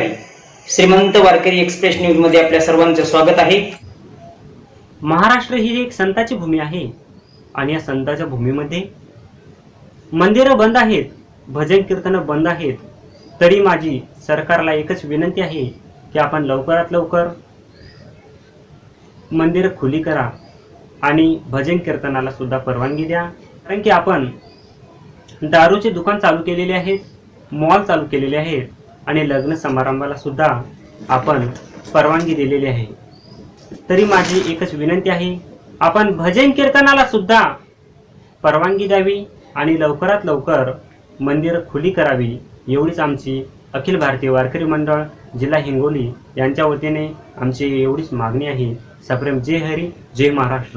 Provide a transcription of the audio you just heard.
श्रीमंत वारकरी एक्सप्रेस न्यूजमध्ये आपल्या सर्वांचं स्वागत आहे. महाराष्ट्र ही एक संताची भूमी आहे आणि या संताच्या भूमीमध्ये मंदिरं बंद आहेत भजन कीर्तनं बंद आहेत. तरी माझी सरकारला एकच विनंती आहे की आपण लवकरात लवकर मंदिरं खुली करा आणि भजन कीर्तनाला सुद्धा परवानगी द्या. कारण की आपण दारूचे दुकान चालू केलेले आहेत मॉल चालू केलेले आहेत. आणि लग्न समारंभाला सुद्धा आपण परवानगी दिलेली आहे. तरी माझी एकच विनंती आहे आपण भजन कीर्तनाला सुद्धा परवानगी द्यावी आणि लवकरात लवकर मंदिर खुली करावी एवढीच आमची अखिल भारतीय वारकरी मंडळ जिल्हा हिंगोली यांच्या वतीने आमची एवढीच मागणी आहे. सप्रेम जय हरी जय महाराष्ट्र.